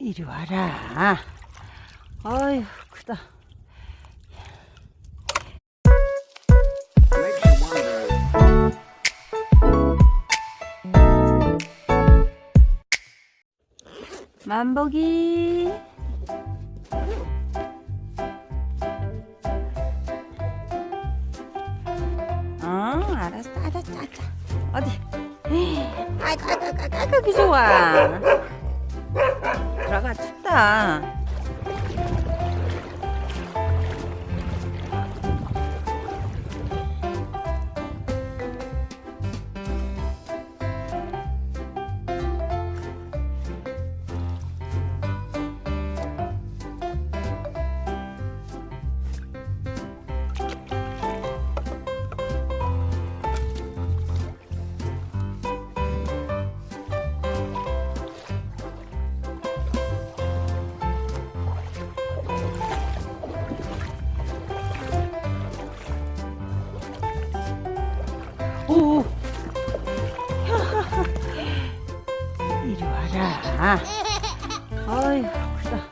이리 와라. 아유, 크다. 만보기. 어, 알았어, 알았어, 알았어. 어디? 아이고, 아이고, 아이고, 아이고, 그 좋아. 들어가, 춥다. 오. 이리 와라. 아유, 크다.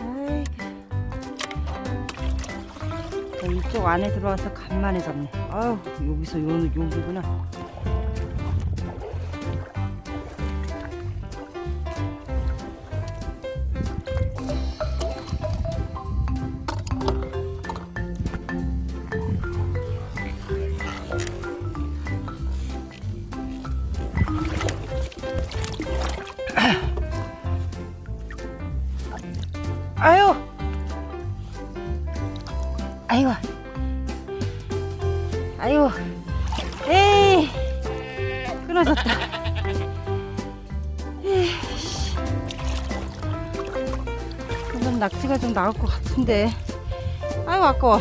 아이고. 이쪽 안에 들어와서 간만에 잡네. 아유, 여기서 요, 여기구나. 아유. 아이고. 아이고. 에이. 끊어졌다. 이건 낙지가 좀 나올 것 같은데. 아이고, 아까워.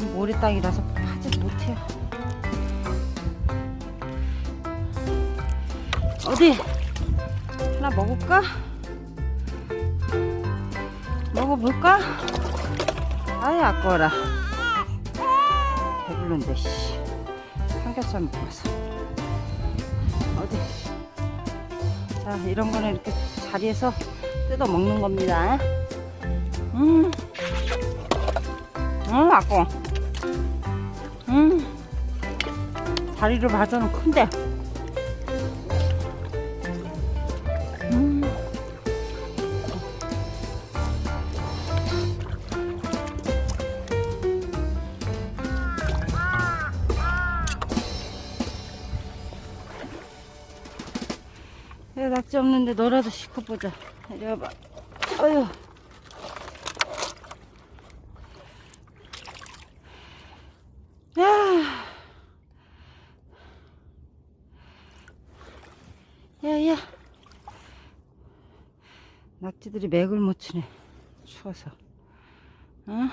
이 모래 땅이라서 파지 못해요. 어디? 하나 먹을까? 먹어볼까? 아이 아까워라. 배불른데 씨. 삼겹살 먹고 왔어. 어디? 자 이런 거는 이렇게 자리에서 뜯어 먹는 겁니다. 음, 음 아까워. 음. 다리를 봐서는 큰데 낙지 없는데 너라도 시커 보자. 이리 와봐. 어휴. 야. 야, 야. 낙지들이 맥을 못 치네. 추워서. 어?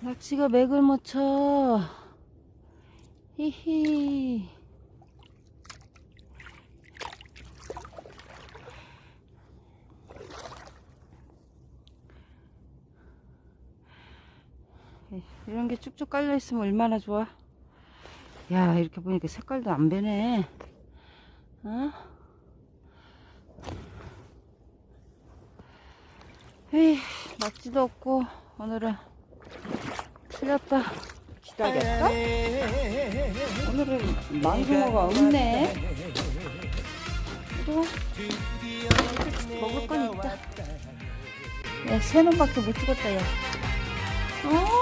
낙지가 맥을 못 쳐. 히히. 이런 게 쭉쭉 깔려 있으면 얼마나 좋아. 야, 이렇게 보니까 색깔도 안 변해. 어? 에이, 낙지도 없고, 오늘은 틀렸다. 기다렸어? 오늘은 망둥어가 없네. 와. 먹을 건 있다. 야, 세 놈밖에 못 죽었다, 야. 오,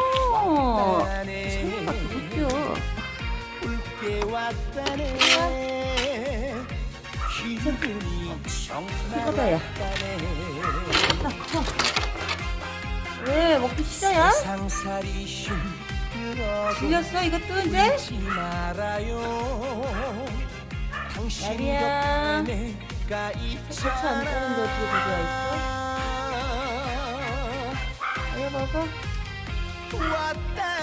왔다네 기분이 정말 이거다, 야. 왜, 먹기 싫어요? 질렸어, 이것도 이제? 지 말아요 당신 야리야. 곁에 내가 세차 안 따는데 어떻게 들어와 있어? 아야, 먹어. What the